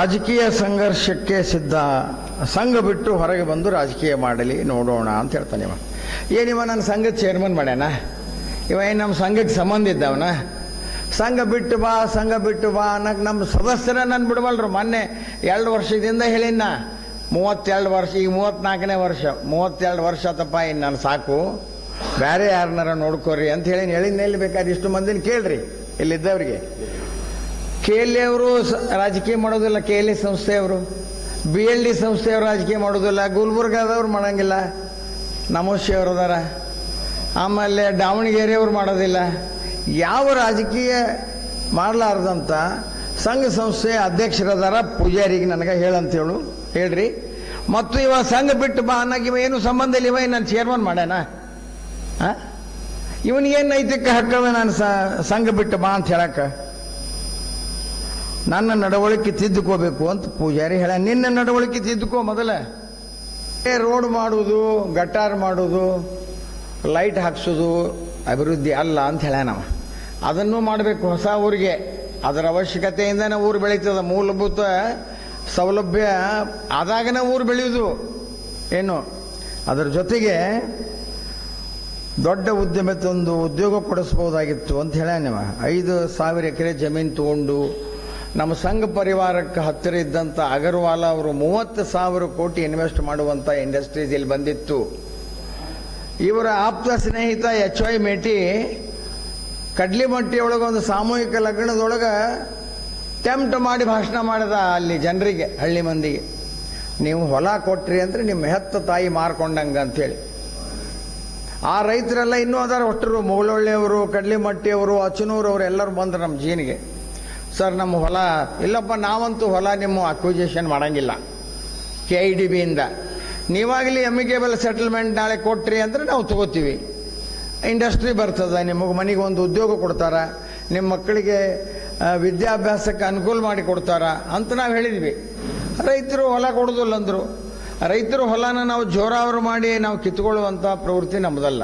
ರಾಜಕೀಯ ಸಂಘರ್ಷಕ್ಕೆ ಸಿದ್ಧ ಸಂಘ ಬಿಟ್ಟು ಹೊರಗೆ ಬಂದು ರಾಜಕೀಯ ಮಾಡಲಿ, ನೋಡೋಣ ಅಂತ ಹೇಳ್ತಾನೆ ಇವ. ಏನಿವ ನನ್ನ ಸಂಘದ ಚೇರ್ಮನ್ ಮಾಡ್ಯಾನ? ಇವ ಏನು ನಮ್ಮ ಸಂಘಕ್ಕೆ ಸಂಬಂಧ ಇದ್ದವನ? ಸಂಘ ಬಿಟ್ಟು ಬಾ, ಸಂಘ ಬಿಟ್ಟು ಬಾ ಅನ್ನಕ್ಕೆ ನಮ್ಮ ಸದಸ್ಯರ ನನ್ನ ಬಿಡವಲ್ರು. ಮೊನ್ನೆ ಎರಡು ವರ್ಷದಿಂದ ಹೇಳಿನ ಮೂವತ್ತೆರಡು ವರ್ಷ ಈಗ ಮೂವತ್ತ್ನಾಲ್ಕನೇ ವರ್ಷ, ಮೂವತ್ತೆರಡು ವರ್ಷ ಆತಪ್ಪ ಇನ್ನು ನಾನು ಸಾಕು. ಬೇರೆ ಯಾರನ್ನಾರ ನೋಡ್ಕೋರಿ ಅಂತ ಹೇಳಿ ಹೇಳಿನ ಎಲ್ಲಿ ಬೇಕಾದ್ರೆ ಇಷ್ಟು ಮಂದಿನ ಕೇಳ್ರಿ, ಇಲ್ಲಿದ್ದವ್ರಿಗೆ. ಕೆ ಎಲ್ ಅವರು ರಾಜಕೀಯ ಮಾಡೋದಿಲ್ಲ ಕೆ ಎಲ್ ಎ ಸಂಸ್ಥೆಯವರು ಬಿ ಎಲ್ ಡಿ ಸಂಸ್ಥೆಯವರು ರಾಜಕೀಯ ಮಾಡೋದಿಲ್ಲ, ಗುಲ್ಬರ್ಗಾದವ್ರು ಮಾಡೋಂಗಿಲ್ಲ. ನಮೋಶಿ ಅವರು ಅದಾರ. ಆಮೇಲೆ ದಾವಣಗೆರೆಯವ್ರು ಮಾಡೋದಿಲ್ಲ. ಯಾವ ರಾಜಕೀಯ ಮಾಡಲಾರ್ದಂಥ ಸಂಘ ಸಂಸ್ಥೆ ಅಧ್ಯಕ್ಷರದಾರ ಪೂಜಾರಿಗೆ ನನಗೆ ಹೇಳಂತ ಹೇಳು ಹೇಳ್ರಿ. ಮತ್ತು ಇವ ಸಂಘ ಬಿಟ್ಟು ಬಾ ಅನ್ನಕ್ಕೆ ಇವ ಏನು ಸಂಬಂಧ ಇಲ್ಲ, ಇವ ನಾನು ಚೇರ್ಮನ್ ಮಾಡ್ಯಾನ? ಇವನಿಗೇನು ನೈತಿಕ ಹಕ್ಕದ ನಾನು ಸಂಘ ಬಿಟ್ಟು ಬಾ ಅಂತ ಹೇಳಕ್ಕೆ ನನ್ನ ನಡವಳಿಕೆ ತಿದ್ದುಕೋಬೇಕು ಅಂತ ಪೂಜಾರಿ ಹೇಳ, ನಿನ್ನ ನಡವಳಿಕೆ ತಿದ್ದುಕೋ ಮೊದಲ. ರೋಡ್ ಮಾಡುವುದು ಗಟಾರ್ ಮಾಡುವುದು ಲೈಟ್ ಹಾಕ್ಸೋದು, ಅಭಿವೃದ್ಧಿ ಅಲ್ಲ ಅಂತ ಹೇಳ್ಯಾನವ ಅದನ್ನು ಮಾಡಬೇಕು ಹೊಸ ಊರಿಗೆ. ಅದರ ಅವಶ್ಯಕತೆಯಿಂದನೇ ಊರು ಬೆಳೀತದ. ಮೂಲಭೂತ ಸೌಲಭ್ಯ ಆದಾಗನೇ ಊರು ಬೆಳೆಯುವುದು ಏನು? ಅದರ ಜೊತೆಗೆ ದೊಡ್ಡ ಉದ್ಯಮ ತಂದು ಉದ್ಯೋಗ ಕೊಡಿಸ್ಬೋದಾಗಿತ್ತು ಅಂತ ಹೇಳ್ಯಾನವ ಐದು ಸಾವಿರ ಎಕರೆ ಜಮೀನು ತಗೊಂಡು ನಮ್ಮ ಸಂಘ ಪರಿವಾರಕ್ಕೆ ಹತ್ತಿರ ಇದ್ದಂಥ ಅಗರ್ವಾಲ ಅವರು ಮೂವತ್ತು ಸಾವಿರ ಕೋಟಿ ಇನ್ವೆಸ್ಟ್ ಮಾಡುವಂಥ ಇಂಡಸ್ಟ್ರೀಸ್ ಇಲ್ಲಿ ಬಂದಿತ್ತು. ಇವರ ಆಪ್ತ ಸ್ನೇಹಿತ ಎಚ್ ವೈ ಮೇಟಿ ಕಡ್ಲಿಮಟ್ಟಿ ಮಟ್ಟಿಯೊಳಗೆ ಒಂದು ಸಾಮೂಹಿಕ ಲಗ್ನದೊಳಗೆ ಟೆಂಪ್ಟ್ ಮಾಡಿ ಭಾಷಣ ಮಾಡಿದ ಅಲ್ಲಿ ಜನರಿಗೆ, ಹಳ್ಳಿ ಮಂದಿಗೆ. ನೀವು ಹೊಲ ಕೊಟ್ರಿ ಅಂದರೆ ನಿಮ್ಮ ಹೆತ್ತ ತಾಯಿ ಮಾರ್ಕೊಂಡಂಗ ಅಂಥೇಳಿ ಆ ರೈತರೆಲ್ಲ ಇನ್ನೂ ಅದಾರ, ಒಟ್ಟರು ಮುಗಳೊಳ್ಳೆಯವರು ಕಡ್ಲಿಮಟ್ಟಿಯವರು ಅಚನೂರವರು ಎಲ್ಲರೂ ಬಂದರು ನಮ್ಮ ಜೀನಿಗೆ ಸರ್, ನಮ್ಮ ಹೊಲ, ಇಲ್ಲಪ್ಪ, ನಾವಂತೂ ಹೊಲ ನಿಮ್ಮ ಅಕ್ವಿಜೇಷನ್ ಮಾಡೋಂಗಿಲ್ಲ. ಕೆ ಐ ಡಿ ಬಿಯಿಂದ ನೀವಾಗಲಿ ಎಮಿಗೇಬಲ್ ಸೆಟಲ್ಮೆಂಟ್ ನಾಳೆ ಕೊಟ್ರಿ ಅಂದ್ರೆ ನಾವು ತಗೋತೀವಿ. ಇಂಡಸ್ಟ್ರಿ ಬರ್ತದೆ, ನಿಮಗೆ ಮನೆಗೆ ಒಂದು ಉದ್ಯೋಗ ಕೊಡ್ತಾರ ನಿಮ್ಮ ಮಕ್ಕಳಿಗೆ ವಿದ್ಯಾಭ್ಯಾಸಕ್ಕೆ ಅನುಕೂಲ ಮಾಡಿ ಕೊಡ್ತಾರ ಅಂತ ನಾವು ಹೇಳಿದ್ವಿ. ರೈತರು ಹೊಲ ಕೊಡೋದಿಲ್ಲ ಅಂದರು. ರೈತರು ಹೊಲನ ನಾವು ಜೋರಾವರು ಮಾಡಿ ನಾವು ಕಿತ್ಕೊಳ್ಳುವಂಥ ಪ್ರವೃತ್ತಿ ನಮ್ಮದಲ್ಲ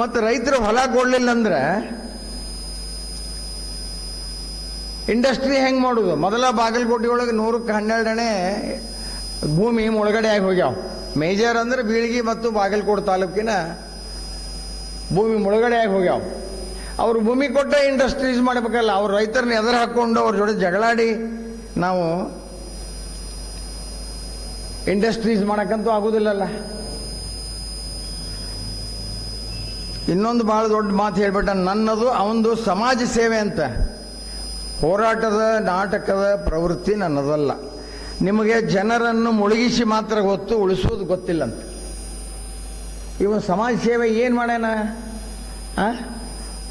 ಮತ್ತು ರೈತರು ಹೊಲ ಕೊಡಲಿಲ್ಲ ಅಂದ್ರೆ ಇಂಡಸ್ಟ್ರಿ ಹೆಂಗೆ ಮಾಡೋದು? ಮೊದಲ ಬಾಗಲಕೋಟೆ ಒಳಗೆ ನೂರಕ್ಕೆ ಹನ್ನೆರಡನೇ ಭೂಮಿ ಮುಳುಗಡೆ ಆಗಿ ಹೋಗ್ಯಾವ. ಮೇಜರ್ ಅಂದ್ರೆ ಬೀಳ್ಗಿ ಮತ್ತು ಬಾಗಲಕೋಟೆ ತಾಲೂಕಿನ ಭೂಮಿ ಮುಳುಗಡೆ ಆಗಿ ಹೋಗ್ಯಾವ. ಅವ್ರು ಭೂಮಿ ಕೊಟ್ಟ ಇಂಡಸ್ಟ್ರೀಸ್ ಮಾಡಬೇಕಲ್ಲ, ಅವ್ರು ರೈತರನ್ನ ಎದುರು ಹಾಕ್ಕೊಂಡು ಅವ್ರ ಜೊತೆ ಜಗಳಾಡಿ ನಾವು ಇಂಡಸ್ಟ್ರೀಸ್ ಮಾಡಕ್ಕಂತೂ ಆಗೋದಿಲ್ಲಲ್ಲ. ಇನ್ನೊಂದು ಭಾಳ ದೊಡ್ಡ ಮಾತು ಹೇಳ್ಬಿಟ್ಟ, ನನ್ನದು ಅವನದು ಸಮಾಜ ಸೇವೆ ಅಂತ. ಹೋರಾಟದ, ನಾಟಕದ ಪ್ರವೃತ್ತಿ ನನ್ನದಲ್ಲ. ನಿಮಗೆ ಜನರನ್ನು ಮುಳುಗಿಸಿ ಮಾತ್ರ ಗೊತ್ತು, ಉಳಿಸೋದು ಗೊತ್ತಿಲ್ಲ ಅಂತ ಇವ ಸಮಾಜ ಸೇವೆ ಏನು ಮಾಡ್ಯಾನ?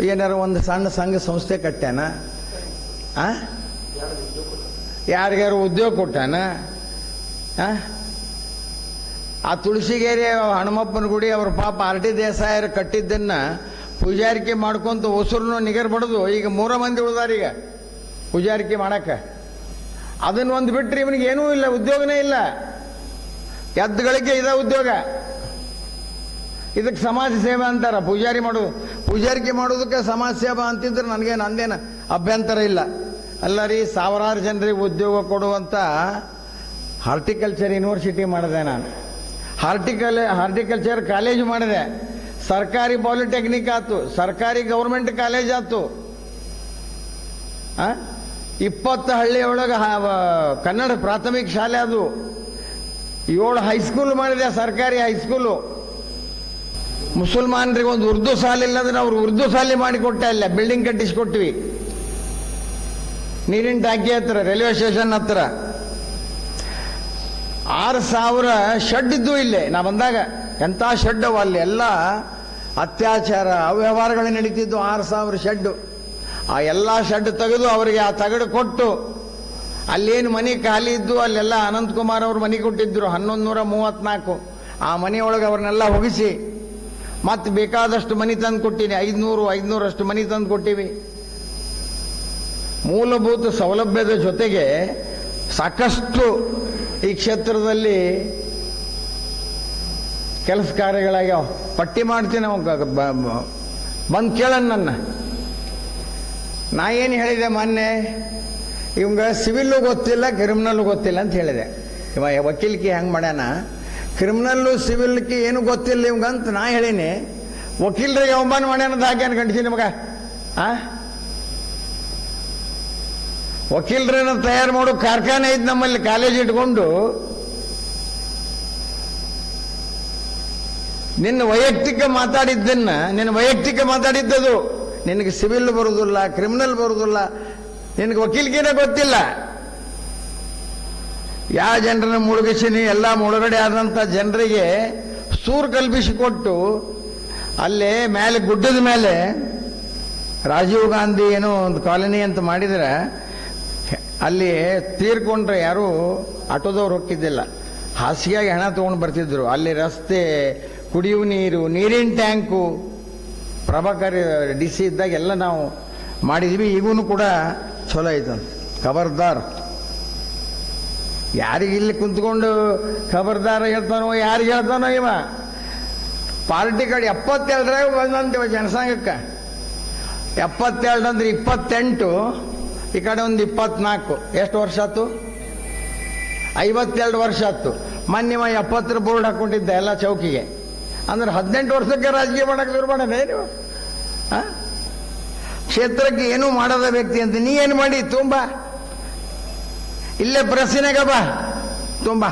ಏನಾರ ಒಂದು ಸಣ್ಣ ಸಂಘ ಸಂಸ್ಥೆ ಕಟ್ಟ್ಯಾನ? ಯಾರಿಗಾರು ಉದ್ಯೋಗ ಕೊಟ್ಟಾನ? ಆ? ಆ ತುಳಸಿಗೇರಿ ಹನುಮಪ್ಪನ ಗುಡಿ ಅವ್ರ ಪಾಪ ಆರ್ ಟಿ ದೇಸಾಯರು ಕಟ್ಟಿದ್ದನ್ನ ಪೂಜಾರಿಕೆ ಮಾಡ್ಕೊಂತ ಹೊಸರನ್ನು ನಿಗರ್ ಬಡದು ಈಗ ಮೂರ ಮಂದಿ ಉಳ್ದಾರೀಗ ಪೂಜಾರಿಕೆ ಮಾಡಕ್ಕೆ ಅದನ್ನು ಒಂದು ಬಿಟ್ಟರೆ ಇವನಿಗೆ ಏನೂ ಇಲ್ಲ, ಉದ್ಯೋಗನೇ ಇಲ್ಲ. ಎದ್ದುಗಳಿಗೆ ಇದ ಉದ್ಯೋಗ. ಇದಕ್ಕೆ ಸಮಾಜ ಸೇವೆ ಅಂತಾರ. ಪೂಜಾರಿ ಮಾಡೋದು ಪೂಜಾರಿಕೆ ಮಾಡೋದಕ್ಕೆ ಸಮಾಜ ಸೇವಾ ಅಂತಿದ್ರೆ ನನಗೆ ನಂದೇನು ಅಭ್ಯಂತರ ಇಲ್ಲ. ಅಲ್ಲ ರೀ, ಸಾವಿರಾರು ಜನರಿಗೆ ಉದ್ಯೋಗ ಕೊಡುವಂಥ ಹಾರ್ಟಿಕಲ್ಚರ್ ಯೂನಿವರ್ಸಿಟಿ ಮಾಡಿದೆ ನಾನು. ಹಾರ್ಟಿಕಲ್, ಹಾರ್ಟಿಕಲ್ಚರ್ ಕಾಲೇಜು ಮಾಡಿದೆ. ಸರ್ಕಾರಿ ಪಾಲಿಟೆಕ್ನಿಕ್ ಆಯ್ತು, ಸರ್ಕಾರಿ ಗೌರ್ಮೆಂಟ್ ಕಾಲೇಜ್ ಆಯ್ತು. ಆ? ಇಪ್ಪತ್ತು ಹಳ್ಳಿಯೊಳಗೆ ಕನ್ನಡ ಪ್ರಾಥಮಿಕ ಶಾಲೆ ಅದು. ಏಳು ಹೈಸ್ಕೂಲ್ ಮಾಡಿದೆ, ಸರ್ಕಾರಿ ಹೈಸ್ಕೂಲು ಮುಸಲ್ಮಾನರಿಗೆ ಒಂದು ಉರ್ದು ಶಾಲೆ ಇಲ್ಲದ್ರೆ ಅವ್ರು ಉರ್ದು ಶಾಲೆ ಮಾಡಿಕೊಟ್ಟೆ ಅಲ್ಲ ಬಿಲ್ಡಿಂಗ್ ಕಟ್ಟಿಸ್ಕೊಟ್ವಿ. ನೀರಿನ ಟ್ಯಾಂಕಿ ಹತ್ರ ರೈಲ್ವೆ ಸ್ಟೇಷನ್ ಹತ್ರ. ಆರು ಸಾವಿರ ಶೆಡ್ ಇದ್ದು ಇಲ್ಲೇ, ನಾ ಬಂದಾಗ ಎಂಥ ಶೆಡ್ ಅವ ಅಲ್ಲಿ? ಎಲ್ಲ ಅತ್ಯಾಚಾರ, ಅವ್ಯವಹಾರಗಳು ನಡೀತಿದ್ದು ಆರು ಸಾವಿರ ಶೆಡ್ಡು ಆ ಎಲ್ಲ ಶೆಡ್ ತೆಗೆದು ಅವರಿಗೆ ಆ ತಗಡು ಕೊಟ್ಟು ಅಲ್ಲೇನು ಮನೆ ಖಾಲಿ ಇದ್ದು ಅಲ್ಲೆಲ್ಲ ಅನಂತಕುಮಾರ್ ಅವರು ಮನೆ ಕೊಟ್ಟಿದ್ರು ಹನ್ನೊಂದು ನೂರ ಮೂವತ್ನಾಲ್ಕು ಆ ಮನೆಯೊಳಗೆ ಅವ್ರನ್ನೆಲ್ಲ ಹೊಗಿಸಿ ಮತ್ತೆ ಬೇಕಾದಷ್ಟು ಮನೆ ತಂದು ಕೊಟ್ಟಿನಿ. ಐದುನೂರು, ಐದುನೂರಷ್ಟು ಮನೆ ತಂದು ಕೊಟ್ಟಿವಿ. ಮೂಲಭೂತ ಸೌಲಭ್ಯದ ಜೊತೆಗೆ ಸಾಕಷ್ಟು ಈ ಕ್ಷೇತ್ರದಲ್ಲಿ ಕೆಲಸ ಕಾರ್ಯಗಳಾಗ್ಯಾವ. ಪಟ್ಟಿ ಮಾಡ್ತೀನಿ ಅವ. ಬಂದು ಕೇಳಣ್ಣ ನನ್ನ. ನಾ ಏನು ಹೇಳಿದೆ ಮೊನ್ನೆ? ಇವಂಗ ಸಿವಿಲ್ಲು ಗೊತ್ತಿಲ್ಲ, ಕ್ರಿಮಿನಲ್ಲು ಗೊತ್ತಿಲ್ಲ ಅಂತ ಹೇಳಿದೆ. ಇವ ವಕೀಲಿಕೆ ಹೆಂಗೆ ಮಾಡ್ಯಾನ? ಕ್ರಿಮಿನಲ್ಲು, ಸಿವಿಲ್ಕಿ ಏನು ಗೊತ್ತಿಲ್ಲ ಇವಂಗಂತ ನಾ ಹೇಳೀನಿ. ವಕೀಲರಿಗೆ ಅವಮಾನ ಮಾಡ್ಯಾನದ ಹಾಗೆ ಅನ್ಕೊಂಡಿದ್ದೀನಿ ನಿಮಗೆ? ಆ? ವಕೀಲರನ್ನ ತಯಾರು ಮಾಡೋ ಕಾರ್ಖಾನೆ ಇದ್ದು ನಮ್ಮಲ್ಲಿ, ಕಾಲೇಜ್ ಇಟ್ಕೊಂಡು. ನಿನ್ನ ವೈಯಕ್ತಿಕ ಮಾತಾಡಿದ್ದನ್ನ, ನಿನ್ನ ವೈಯಕ್ತಿಕ ಮಾತಾಡಿದ್ದದು. ನಿನಗೆ ಸಿವಿಲ್ ಬರುವುದಿಲ್ಲ, ಕ್ರಿಮಿನಲ್ ಬರುವುದಿಲ್ಲ. ನಿನಗೆ ವಕೀಲಿಗೇನೆ ಗೊತ್ತಿಲ್ಲ. ಯಾವ ಜನರನ್ನ ಮುಳುಗಿಸಿನಿ, ಎಲ್ಲ ಮುಳುಗಡೆ ಆದಂಥ ಜನರಿಗೆ ಸೂರು ಕಲ್ಪಿಸಿಕೊಟ್ಟು, ಅಲ್ಲೇ ಮೇಲೆ, ಗುಡ್ಡದ ಮೇಲೆ ರಾಜೀವ್ ಗಾಂಧಿ ಏನೋ ಒಂದು ಕಾಲನಿ ಅಂತ ಮಾಡಿದರೆ, ಅಲ್ಲಿ ತೀರ್ಕೊಂಡ್ರೆ ಯಾರೂ ಆಟೋದವ್ರು ಹೋಗ್ತಿದ್ದಿಲ್ಲ. ಹಾಸಿಗೆಯಾಗಿ ಹಣ ತೊಗೊಂಡು ಬರ್ತಿದ್ರು. ಅಲ್ಲಿ ರಸ್ತೆ, ಕುಡಿಯುವ ನೀರು, ನೀರಿನ ಟ್ಯಾಂಕು ಪ್ರಭಾಕರ್ ಡಿ ಸಿ ಇದ್ದಾಗ ಎಲ್ಲ ನಾವು ಮಾಡಿದ್ವಿ ಈಗೂ ಕೂಡ ಚಲೋ ಐತಂತ ಖಬರ್ದಾರ್. ಯಾರಿಗೆ ಇಲ್ಲಿ ಕುಂತ್ಕೊಂಡು ಖಬರ್ದಾರ ಹೇಳ್ತಾನೋ, ಯಾರಿಗೆ ಹೇಳ್ತಾನೋ ಇವ? ಪಾರ್ಟಿ ಕಡೆ ಎಪ್ಪತ್ತೆರಡರಾಗ ಬಂದಂತೀವ ಜನಸಂಘಕ್ಕೆ. ಎಪ್ಪತ್ತೆರಡು ಅಂದ್ರೆ ಇಪ್ಪತ್ತೆಂಟು, ಈ ಕಡೆ ಒಂದು ಇಪ್ಪತ್ನಾಲ್ಕು. ಎಷ್ಟು ವರ್ಷ ಆಯ್ತು? ಐವತ್ತೆರಡು ವರ್ಷ ಆಯ್ತು. ಮೊನ್ನೆ ಎಪ್ಪತ್ತರ ಬೋರ್ಡ್ ಹಾಕೊಂಡಿದ್ದ ಎಲ್ಲ ಚೌಕಿಗೆ. ಅಂದ್ರೆ ಹದಿನೆಂಟು ವರ್ಷಕ್ಕೆ ರಾಜಕೀಯ ಮಾಡಕ್ಕೆ ಶುರು ಆ? ಕ್ಷೇತ್ರಕ್ಕೆ ಏನೂ ಮಾಡದ ವ್ಯಕ್ತಿ ಅಂತ ನೀ ಏನು ಮಾಡಿ? ತುಂಬ. ಇಲ್ಲೇ ಪ್ರೆಸ್ಸಿನಾಗ ಬಾ. ತುಂಬ.